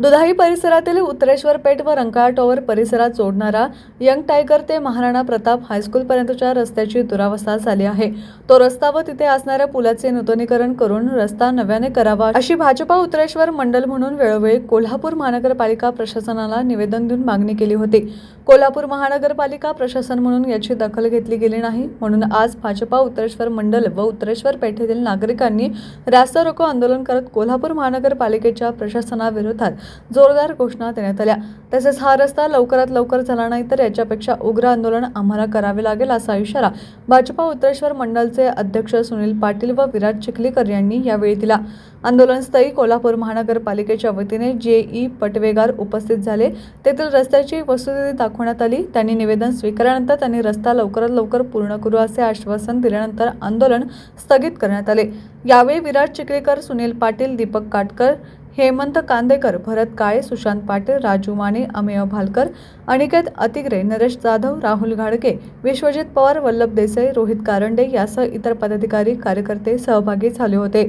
दुधाई परिसरातील उत्तरेश्वर पेठ व रंकाळा टॉवर परिसरात जोडणारा यंग टायगर ते महाराणा प्रताप हायस्कूलपर्यंतच्या रस्त्याची दुरावस्था झाली आहे. तो रस्ता व तिथे असणाऱ्या पुलाचे नूतनीकरण करून रस्ता नव्याने करावा अशी भाजपा उत्तरेश्वर मंडल म्हणून वेळोवेळी कोल्हापूर महानगरपालिका प्रशासनाला निवेदन देऊन मागणी केली होती. कोल्हापूर महानगरपालिका प्रशासन म्हणून याची दखल घेतली गेली नाही म्हणून आज भाजपा उत्तरेश्वर मंडल व उत्तरेश्वर पेठेतील नागरिकांनी रास्ता रोको आंदोलन करत कोल्हापूर महानगरपालिकेच्या प्रशासनाविरोधात जोरदार घोषणा देण्यात आल्या. तसेच हा रस्ता लवकरात लवकर झाला नाही तर याच्यापेक्षा उग्र आंदोलन आम्हाला करावे लागेल असा इशारा भाजपा उत्तरेश्वर मंडलचे अध्यक्ष सुनील पाटील व विराज चिखलीकर यांनी यावेळी दिला. आंदोलनस्थळी कोल्हापूर महानगरपालिकेच्या वतीने जे ई पटवेगार उपस्थित झाले. तेथील रस्त्याची वस्तुस्थिती दाखवण्यात आली. त्यांनी निवेदन स्वीकारल्यानंतर त्यांनी रस्ता लवकरात लवकर पूर्ण करू असे आश्वासन दिल्यानंतर आंदोलन स्थगित करण्यात आले. यावेळी विराट चिखलीकर सुनील पाटील दीपक काटकर हेमंत कांदेकर भरत काळे सुशांत पाटील राजू माने अमेय भालकर अनिकेत अतिग्रे नरेश जाधव राहुल घाडगे विश्वजित पवार वल्लभ देसाई रोहित कारंडे यासह इतर पदाधिकारी कार्यकर्ते सहभागी झाले होते.